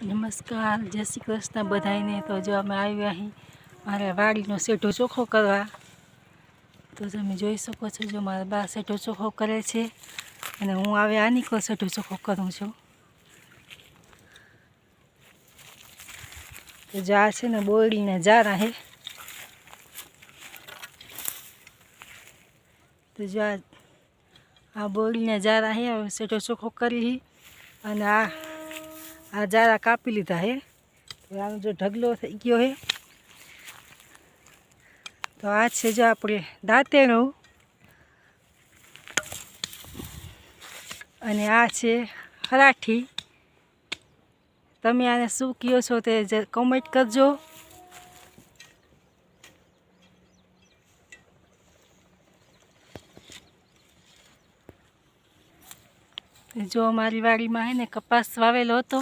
નમસ્કાર, જય શ્રી કૃષ્ણ બધાને તો જો અમે આવ્યા અહીં, મારે વાડીનો સેઠો ચોખ્ખો કરવા. તો તમે જોઈ શકો છો, જો મારા બા સેઠો ચોખ્ખો કરે છે અને હું આવે આની કો સેઠો ચોખ્ખો કરું છું. તો જો આ છે ને બોરડીને જારા હે. તો જો આ બોરડીને જારા હે સેઢો ચોખ્ખો કરી અને આ આ જારા કાપી લીધા હે. તો આનો જો ઢગલો થઈ ગયો હે. તો આ છે જો આપણે દાંતેણું. અને આ છે હરાઠી. તમે આને શું કહો છો તે કોમેન્ટ કરજો. જો અમારી વાડીમાં હે ને કપાસ વાવેલો હતો.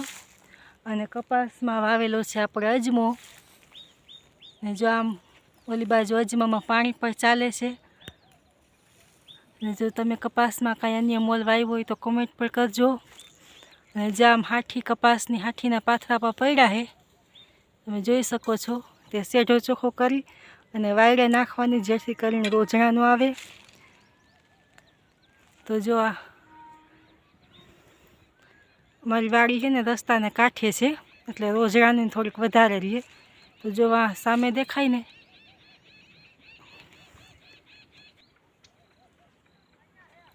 અને કપાસમાં વાવેલો છે આપણે અજમો. ને જો આમ ઓલી બાજુ અજમામાં પાણી પણ ચાલે છે. ને જો તમે કપાસમાં કાંઈ અન્ય મોલ વાવ્યો હોય તો કોમેન્ટ પણ કરજો. અને જે આમ હાઠી કપાસની હાઠીના પાથરા પર પડ્યા છે. તમે જોઈ શકો છો, તે સેઢો ચોખ્ખો કરી અને વાયડે નાખવાની જેથી કરીને રોજણા આવે. તો જો આ મારી વાડી છે ને રસ્તાને કાંઠે છે, એટલે રોજડાની થોડીક વધારે રહીએ તો જો આ સામે દેખાય ને.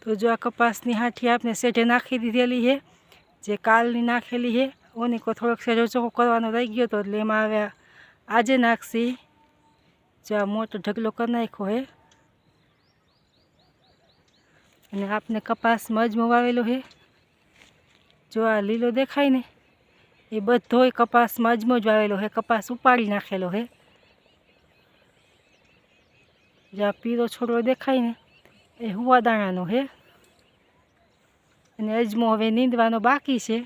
તો જો આ કપાસની હાથી આપણે શેઢે નાખી દીધેલી છે, જે કાલની નાખેલી છે, ઓની કો થોડોક શેઢો ચોખ્ખો કરવાનો રહી ગયો તો એટલે એમાં હવે આજે નાખશી. જો આ મોટો ઢગલો કરી નાખ્યો હે અને આપને કપાસ મજ વાવેલો છે. જો આ લીલો દેખાય ને, એ બધોય કપાસમાં અજમો જ વાવેલો છે કપાસ ઉપાડી નાખેલો છે જો આ પીળો છોડવો દેખાય ને, એ હુવાદાણાનો છે અને અજમો હવે નીંદવાનો બાકી છે.